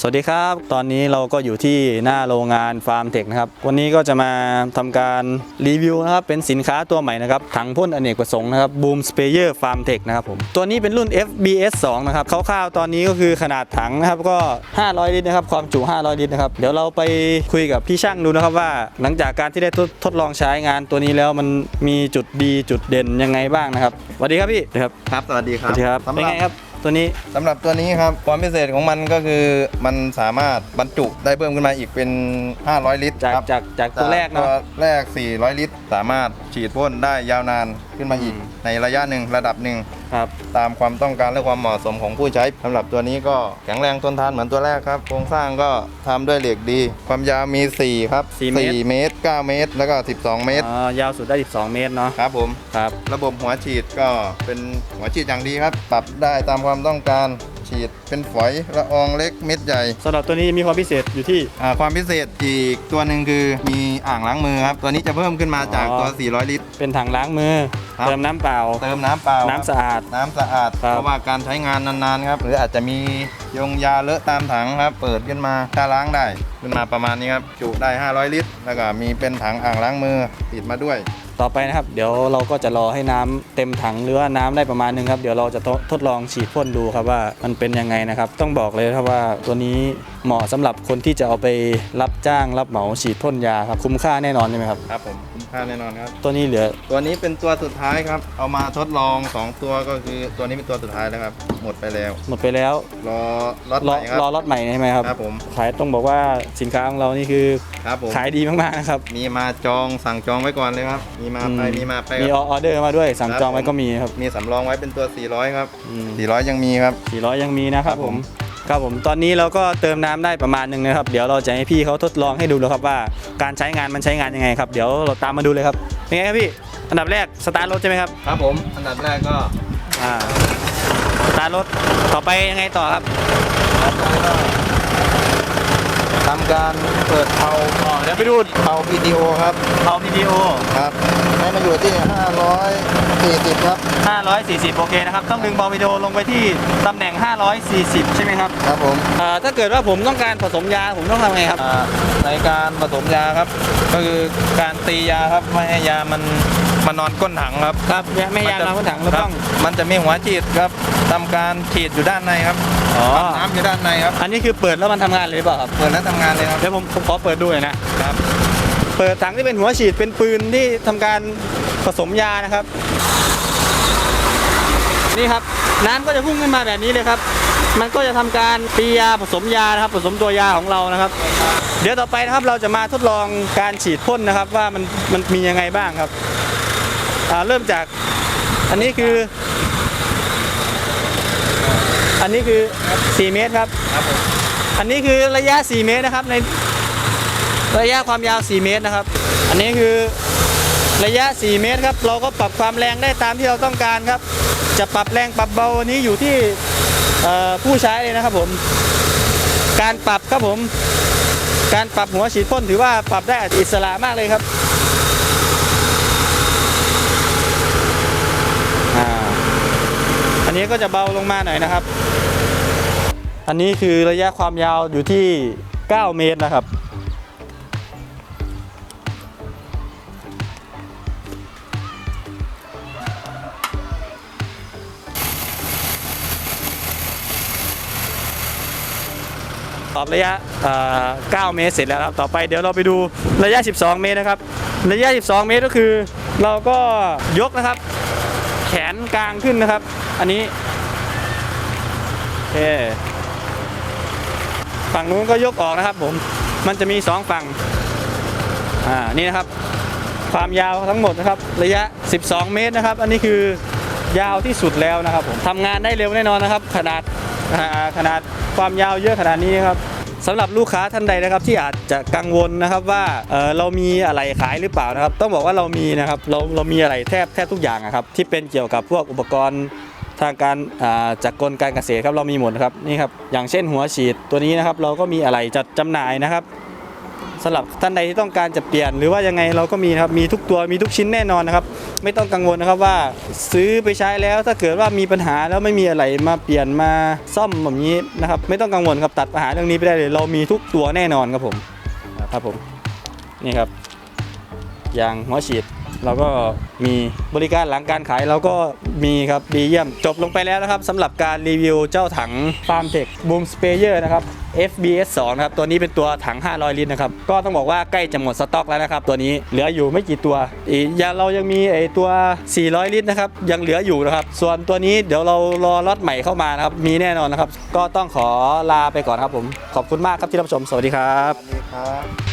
สวัสดีครับ ตอนนี้เราก็อยู่ที่หน้าโรงงานฟาร์มเทคนะครับ วันนี้ก็จะมาทำการรีวิวนะครับ เป็นสินค้าตัวใหม่นะครับ ถังพ่นอเนกประสงค์นะครับ Boom Sprayer Farm Tech นะครับผม ตัวนี้เป็นรุ่น FBS 2 นะครับคร่าวๆตอนนี้ก็คือขนาดถังนะครับก็ 500 ลิตรนะครับ ความจุ 500 ลิตรนะครับ เดี๋ยวเราไปคุยกับพี่ช่างดูนะครับว่า หลังจากการที่ได้ทดทดลองใช้งานตัวนี้แล้วมันมีจุดดีจุดเด่นยังไงบ้างนะครับสวัสดีครับพี่ครับ ครับ สวัสดีคสรับวัสดีครับสำหเป็นรับไงครับ ตัวนี้สำหรับตัวนี้ครับความพิเศษของมันก็คือมันสามารถบรรจุได้เพิ่มขึ้นมาอีกเป็น 500 ลิตรจากครับจากจากตัวแรกตัเนาะวแรก 400 ลิตร สามารถฉีดพ่นได้ยาวนานขึ้นมาอีก อืม ในระยะหนึ่งระดับหนึ่งครับตามความต้องการและความเหมาะสมของผู้ใช้สำหรับตัวนี้ก็แข็งแรงทนทานเหมือนตัวแรกครับ โครงสร้างก็ทำด้วยเหล็กดี ความยาวมี 4 ครับสี่เมตร4เมตร 9 เมตร แล้วก็ 12 เมตรอ๋อยาวสุดได้ 12 เมตรเนาะครับผม ครับระบบหัวฉีดก็เป็นหัวฉีดอย่างดีครับ ปรับได้ตามความต้องการฉีดเป็นฝอยละอองเล็กเม็ดใหญ่ สำหรับตัวนี้มีความพิเศษอยู่ที่ อ่าความพิเศษอีกตัวหนึ่งคือมีอ่างล้างมือครับ ตัวนี้จะเพิ่มขึ้นมาจากตัวอ๋อ400 ลิตร เป็นถังล้างมือ ครับ เติมน้ำเปล่า เติมน้ำเปล่าน้ำสะอาด น้ำสะอาด ครับเพราะว่าการใช้งานนานๆครับ หรืออาจจะมียงยาเลอะตามถังครับ เปิดขึ้นมาถ้าล้างได้ ขึ้นมาประมาณนี้ครับ จุได้ 500 ลิตร แล้วก็มีเป็นถังอ่างล้างมือติดมาด้วย ต่อไปนะครับ เดี๋ยวเราก็จะรอให้น้ำเต็มถังหรือว่าน้ำได้ประมาณนึงครับ เดี๋ยวเราจะทดทดลองฉีดพ่นดูครับว่ามันเป็นยังไงนะครับ ต้องบอกเลยครับว่าตัวนี้เหมาะสำหรับคนที่จะเอาไปรับจ้างรับเหมาฉีดพ่นยาครับคุ้มค่าแน่นอนใช่ไหมครับครับผมคุ้มค่าแน่นอนครับตัวนี้เหลือ ตัวนี้เป็นตัวสุดท้ายครับ เอามาทดลอง 2 ตัวก็คือตัวนี้เป็นตัวสุดท้ายแล้วครับหมดไปแล้ว หมดไปแล้วรอรถรใหอม่ครับรอรถใหม่ใช่ไหมครับครับผมขายต้องบอกว่าสินค้าของเรานี่คือครับผมขายดีมากๆนะครับมีมาจองสั่งจองไว้ก่อนเลยครับมีมาไปอืมีมาไปมีคอรับ อเดอร์มาด้วยสั่งครับจองไว้ผม ก็มีครับ มีสำรองไว้เป็นตัว 400 ครับ อืม 400 ยังมีครับ 400 ยังมีนะครับครับผผมมครับผมตอนนี้เราก็เติมน้ำได้ประมาณหนึ่งนะครับ เดี๋ยวเราจะให้พี่เขาทดลองให้ดูแล้วครับว่าการใช้งานมันใช้งานยังไงครับ เดี๋ยวเราตามมาดูเลยครับเป็นไงครับพี่ อันดับแรกสตาร์ทรถใช่ไหมครับ ครับผม อันดับแรกก็อ่า สตาร์ทรถต่อไปยังไงต่อครับ ทำการเปิดเผาอ๋อเดี๋ยวไปดูเผาวิดีโอครับเอาวิดีโอครับให้มาอยู่ที่ 540 ครับ 540 โอเคนะครับ ต้องดึงเบาวิดีโอลงไปที่ตำแหน่ง 540 ใช่ไหมครับ ครับผมอ่าถ้าเกิดว่าผมต้องการผสมยาผมต้องทำไงครับอ่าในการผสมยาครับ ก็คือการตียาครับไม่ให้ยามัน มานอนก้นถังครับครับไม่ให้ยาน้ำถังเราคต้รัอบงมันจะมีหัวฉีดครับทำการฉีดอยู่ด้านในครับอ๋อปั๊มน้ำอยู่ด้านในครับ อันนี้คือเปิดแล้วมันทำงานเลยหรือเปล่าครับเปิดแล้วทำงานเลยครับเดี๋ยวผมผมขอเปิดดูหน่อยนะครับ เปิดถังที่เป็นหัวฉีดเป็นปืนที่ทำการผสมยานะครับ นี่ครับน้ำก็จะพุ่งขึ้นมาแบบนี้เลยครับมันก็จะทำการตียาผสมยานะครับ ผสมตัวยาของเรานะครับ เดี๋ยวต่อไปนะครับเราจะมาทดลองการฉีดพ่นนะครับ ว่ามันมันมียังไงบ้างครับอ่า เริ่มจากอันนี้คือ อันนี้คือ 4 เมตรครับ ครับผมอันนี้คือระยะ 4 เมตรนะครับ ในระยะความยาว 4 เมตรนะครับ อันนี้คือระยะ 4 เมตรครับ เราก็ปรับความแรงได้ตามที่เราต้องการครับ จะปรับแรงปรับเบาอันนี้อยู่ที่เอ่อผู้ใช้เลยนะครับผม การปรับครับผม การปรับหัวฉีดพ่นถือว่าปรับได้อิสระมากเลยครับอ่า อันนี้ก็จะเบาลงมาหน่อยนะครับ อันนี้คือระยะความยาวอยู่ที่ 9 เมตรนะครับ ตอบระยะ 9 เมตรเสร็จแล้วครับ ต่อไปเดี๋ยวเราไปดูระยะ 12 เมตรนะครับ ระยะ 12 เมตรก็คือเราก็ยกนะครับ แขนกลางขึ้นนะครับ อันนี้โอเคฝั่งนู้นก็ยกออกนะครับผมมันจะมีสองฝั่งอ่านี่นะครับ ความยาวทั้งหมดนะครับระยะ 12 เมตรนะครับ อันนี้คือยาวที่สุดแล้วนะครับผมทำงานได้เร็วแน่นอนนะครับ ขนาดขนาดความยาวเยอะขนาดนี้ครับ สำหรับลูกค้าท่านใดนะครับที่อาจจะกังวลนะครับว่าเเรามีอะไรขายหรือเปล่านะครับ ต้องบอกว่าเรามีนะครับเราเรามีอะไรแทบแทบทุกอย่างอะครับที่เป็นเกี่ยวกับพวกอุปกรณ์ทางการาจากกลการเกษตรครับเรามีหมดครับนี่ครับอย่างเช่นหัวฉีดตัวนี้นะครับเราก็มีอะไรจัดจำหน่ายนะครับ สำหรับท่านใดที่ต้องการจะเปลี่ยน หรือว่ายังไงเราก็มีครับมีทุกตัวมีทุกชิ้นแน่นอนนะครับ ไม่ต้องกังวลนะครับว่าซื้อไปใช้แล้วถ้าเกิดว่ามีปัญหาแล้วไม่มีอะไรมาเปลี่ยนมาซ่อมแบบนี้นะครับไม่ต้องกังวลครับตัดปัญหาเรื่องนี้ไปได้เลย เรามีทุกตัวแน่นอนครับผมครับผมนี่ครับยางหัวฉีดเราก็มีบริการหลังการขายเราก็มีครับดีเยี่ยมจบลงไปแล้วนะครับสำหรับการรีวิวเจ้าถังฟาร์มเทคบูมสเปเยอร์นะครับ FBS 2นะครับตัวนี้เป็นตัวถัง 500 ลิตรนะครับก็ต้องบอกว่าใกล้จะหมดสต็อกแล้วนะครับตัวนี้เหลืออยู่ไม่กี่ตัวอีกอย่างเรายังมีไอตัว 400 ลิตรนะครับยังเหลืออยู่นะครับส่วนตัวนี้เดี๋ยวเรารอล็อตใหม่เข้ามานะครับมีแน่นอนนะครับก็ต้องขอลาไปก่อนครับผมขอบคุณมากครับที่รับชมสวัสดีครับสวัสดีครับ